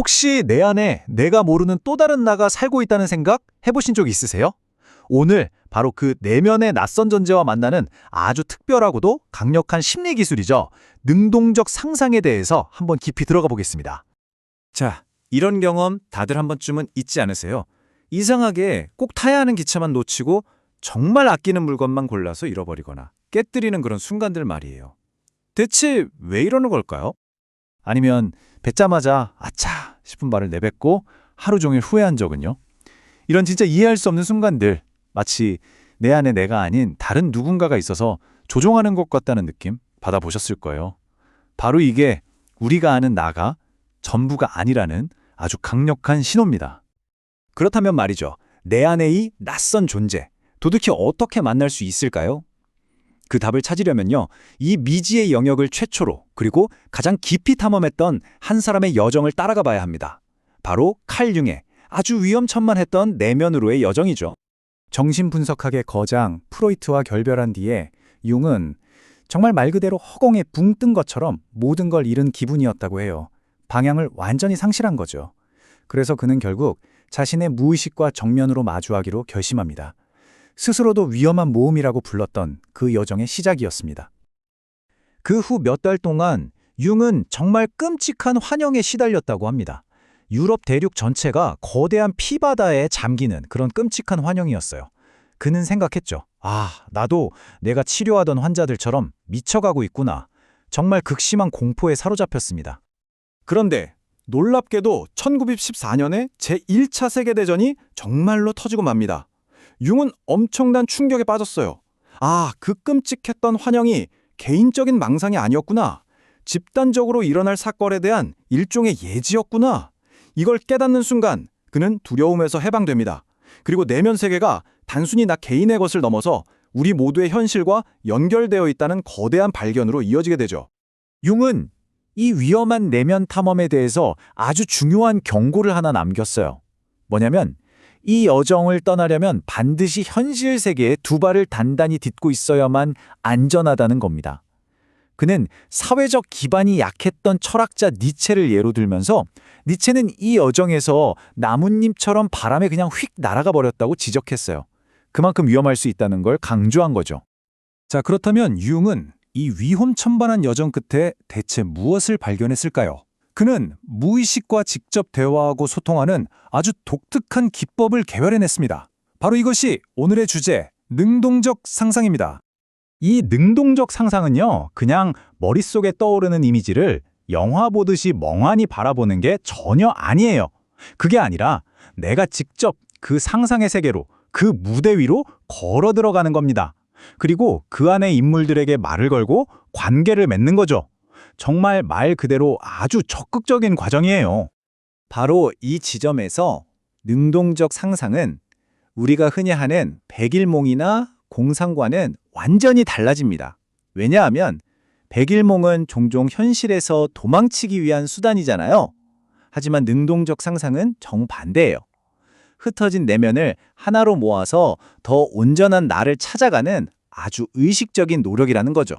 혹시 내 안에 내가 모르는 또 다른 나가 살고 있다는 생각 해보신 적 있으세요? 오늘 바로 그 내면의 낯선 존재와 만나는 아주 특별하고도 강력한 심리 기술이죠. 능동적 상상에 대해서 한번 깊이 들어가 보겠습니다. 자, 이런 경험 다들 한 번쯤은 있지 않으세요? 이상하게 꼭 타야 하는 기차만 놓치고 정말 아끼는 물건만 골라서 잃어버리거나 깨뜨리는 그런 순간들 말이에요. 대체 왜 이러는 걸까요? 아니면 뱉자마자 아차 싶은 말을 내뱉고 하루 종일 후회한 적은요? 이런 진짜 이해할 수 없는 순간들 마치 내 안에 내가 아닌 다른 누군가가 있어서 조종하는 것 같다는 느낌 받아보셨을 거예요. 바로 이게 우리가 아는 나가 전부가 아니라는 아주 강력한 신호입니다. 그렇다면 말이죠. 내 안에 이 낯선 존재 도대체 어떻게 만날 수 있을까요? 그 답을 찾으려면요. 이 미지의 영역을 최초로 그리고 가장 깊이 탐험했던 한 사람의 여정을 따라가 봐야 합니다. 바로 칼 융의 아주 위험천만했던 내면으로의 여정이죠. 정신분석학의 거장 프로이트와 결별한 뒤에 융은 정말 말 그대로 허공에 붕 뜬 것처럼 모든 걸 잃은 기분이었다고 해요. 방향을 완전히 상실한 거죠. 그래서 그는 결국 자신의 무의식과 정면으로 마주하기로 결심합니다. 스스로도 위험한 모험이라고 불렀던 그 여정의 시작이었습니다. 그 후 몇 달 동안 융은 정말 끔찍한 환영에 시달렸다고 합니다. 유럽 대륙 전체가 거대한 피바다에 잠기는 그런 끔찍한 환영이었어요. 그는 생각했죠. 아, 나도 내가 치료하던 환자들처럼 미쳐가고 있구나. 정말 극심한 공포에 사로잡혔습니다. 그런데 놀랍게도 1914년에 제1차 세계대전이 정말로 터지고 맙니다. 융은 엄청난 충격에 빠졌어요. 아, 그 끔찍했던 환영이 개인적인 망상이 아니었구나. 집단적으로 일어날 사건에 대한 일종의 예지였구나. 이걸 깨닫는 순간 그는 두려움에서 해방됩니다. 그리고 내면 세계가 단순히 나 개인의 것을 넘어서 우리 모두의 현실과 연결되어 있다는 거대한 발견으로 이어지게 되죠. 융은 이 위험한 내면 탐험에 대해서 아주 중요한 경고를 하나 남겼어요. 뭐냐면 이 여정을 떠나려면 반드시 현실 세계에 두 발을 단단히 딛고 있어야만 안전하다는 겁니다. 그는 사회적 기반이 약했던 철학자 니체를 예로 들면서 니체는 이 여정에서 나뭇잎처럼 바람에 그냥 휙 날아가 버렸다고 지적했어요. 그만큼 위험할 수 있다는 걸 강조한 거죠. 자, 그렇다면 융은 이 위험천만한 여정 끝에 대체 무엇을 발견했을까요? 그는 무의식과 직접 대화하고 소통하는 아주 독특한 기법을 개발해냈습니다. 바로 이것이 오늘의 주제, 능동적 상상입니다. 이 능동적 상상은요, 그냥 머릿속에 떠오르는 이미지를 영화 보듯이 멍하니 바라보는 게 전혀 아니에요. 그게 아니라 내가 직접 그 상상의 세계로, 그 무대 위로 걸어 들어가는 겁니다. 그리고 그 안의 인물들에게 말을 걸고 관계를 맺는 거죠. 정말 말 그대로 아주 적극적인 과정이에요. 바로 이 지점에서 능동적 상상은 우리가 흔히 하는 백일몽이나 공상과는 완전히 달라집니다. 왜냐하면 백일몽은 종종 현실에서 도망치기 위한 수단이잖아요. 하지만 능동적 상상은 정반대예요. 흩어진 내면을 하나로 모아서 더 온전한 나를 찾아가는 아주 의식적인 노력이라는 거죠.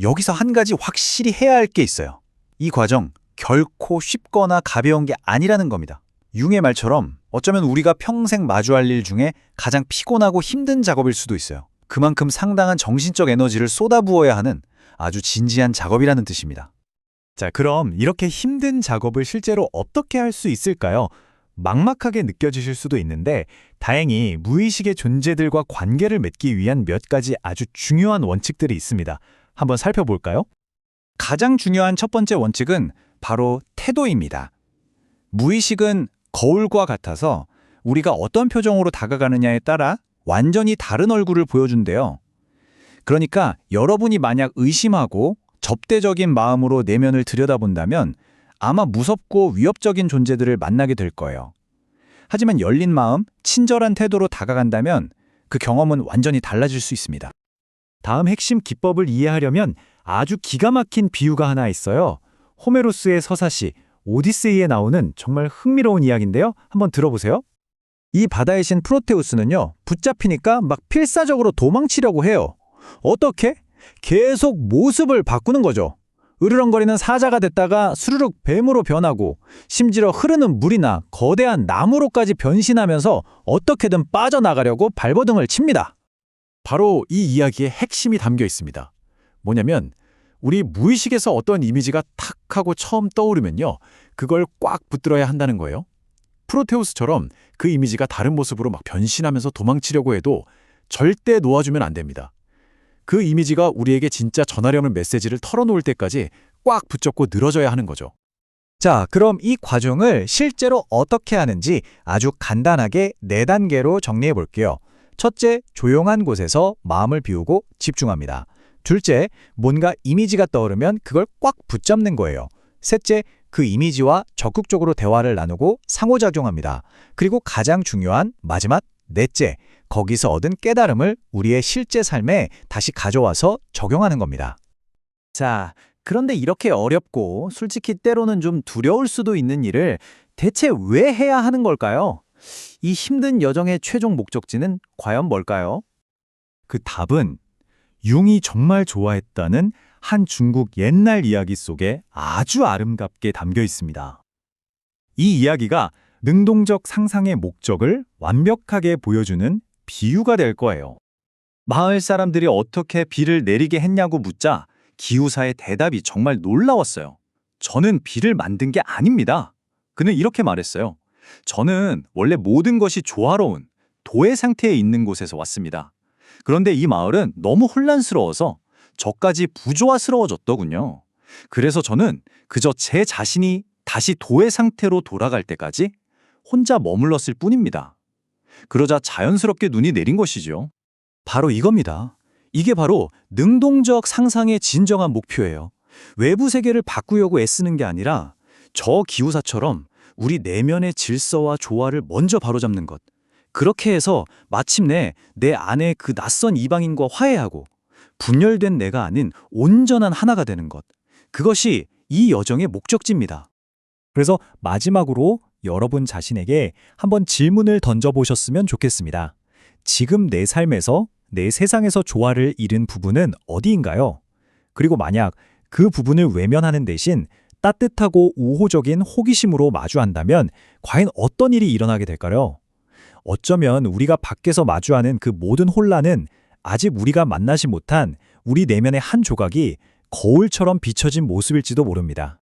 여기서 한 가지 확실히 해야 할 게 있어요. 이 과정 결코 쉽거나 가벼운 게 아니라는 겁니다. 융의 말처럼 어쩌면 우리가 평생 마주할 일 중에 가장 피곤하고 힘든 작업일 수도 있어요. 그만큼 상당한 정신적 에너지를 쏟아부어야 하는 아주 진지한 작업이라는 뜻입니다. 자, 그럼 이렇게 힘든 작업을 실제로 어떻게 할 수 있을까요? 막막하게 느껴지실 수도 있는데 다행히 무의식의 존재들과 관계를 맺기 위한 몇 가지 아주 중요한 원칙들이 있습니다. 한번 살펴볼까요? 가장 중요한 첫 번째 원칙은 바로 태도입니다. 무의식은 거울과 같아서 우리가 어떤 표정으로 다가가느냐에 따라 완전히 다른 얼굴을 보여준대요. 그러니까 여러분이 만약 의심하고 접대적인 마음으로 내면을 들여다본다면 아마 무섭고 위협적인 존재들을 만나게 될 거예요. 하지만 열린 마음, 친절한 태도로 다가간다면 그 경험은 완전히 달라질 수 있습니다. 다음 핵심 기법을 이해하려면 아주 기가 막힌 비유가 하나 있어요. 호메로스의 서사시 오디세이에 나오는 정말 흥미로운 이야기인데요. 한번 들어보세요. 이 바다의 신 프로테우스는요. 붙잡히니까 막 필사적으로 도망치려고 해요. 어떻게? 계속 모습을 바꾸는 거죠. 으르렁거리는 사자가 됐다가 수르륵 뱀으로 변하고 심지어 흐르는 물이나 거대한 나무로까지 변신하면서 어떻게든 빠져나가려고 발버둥을 칩니다. 바로 이 이야기의 핵심이 담겨 있습니다. 뭐냐면 우리 무의식에서 어떤 이미지가 탁 하고 처음 떠오르면요. 그걸 꽉 붙들어야 한다는 거예요. 프로테우스처럼 그 이미지가 다른 모습으로 막 변신하면서 도망치려고 해도 절대 놓아주면 안 됩니다. 그 이미지가 우리에게 진짜 전하려는 메시지를 털어놓을 때까지 꽉 붙잡고 늘어져야 하는 거죠. 자, 그럼 이 과정을 실제로 어떻게 하는지 아주 간단하게 네 단계로 정리해 볼게요. 첫째, 조용한 곳에서 마음을 비우고 집중합니다. 둘째, 뭔가 이미지가 떠오르면 그걸 꽉 붙잡는 거예요. 셋째, 그 이미지와 적극적으로 대화를 나누고 상호작용합니다. 그리고 가장 중요한 마지막 넷째, 거기서 얻은 깨달음을 우리의 실제 삶에 다시 가져와서 적용하는 겁니다. 자, 그런데 이렇게 어렵고 솔직히 때로는 좀 두려울 수도 있는 일을 대체 왜 해야 하는 걸까요? 이 힘든 여정의 최종 목적지는 과연 뭘까요? 그 답은 융이 정말 좋아했다는 한 중국 옛날 이야기 속에 아주 아름답게 담겨 있습니다. 이 이야기가 능동적 상상의 목적을 완벽하게 보여주는 비유가 될 거예요. 마을 사람들이 어떻게 비를 내리게 했냐고 묻자 기후사의 대답이 정말 놀라웠어요. 저는 비를 만든 게 아닙니다. 그는 이렇게 말했어요. 저는 원래 모든 것이 조화로운 도의 상태에 있는 곳에서 왔습니다. 그런데 이 마을은 너무 혼란스러워서 저까지 부조화스러워졌더군요. 그래서 저는 그저 제 자신이 다시 도의 상태로 돌아갈 때까지 혼자 머물렀을 뿐입니다. 그러자 자연스럽게 눈이 내린 것이죠. 바로 이겁니다. 이게 바로 능동적 상상의 진정한 목표예요. 외부 세계를 바꾸려고 애쓰는 게 아니라 저 기후사처럼 우리 내면의 질서와 조화를 먼저 바로잡는 것. 그렇게 해서 마침내 내 안에 그 낯선 이방인과 화해하고 분열된 내가 아닌 온전한 하나가 되는 것. 그것이 이 여정의 목적지입니다. 그래서 마지막으로 여러분 자신에게 한번 질문을 던져보셨으면 좋겠습니다. 지금 내 삶에서 내 세상에서 조화를 잃은 부분은 어디인가요? 그리고 만약 그 부분을 외면하는 대신 따뜻하고 우호적인 호기심으로 마주한다면 과연 어떤 일이 일어나게 될까요? 어쩌면 우리가 밖에서 마주하는 그 모든 혼란은 아직 우리가 만나지 못한 우리 내면의 한 조각이 거울처럼 비춰진 모습일지도 모릅니다.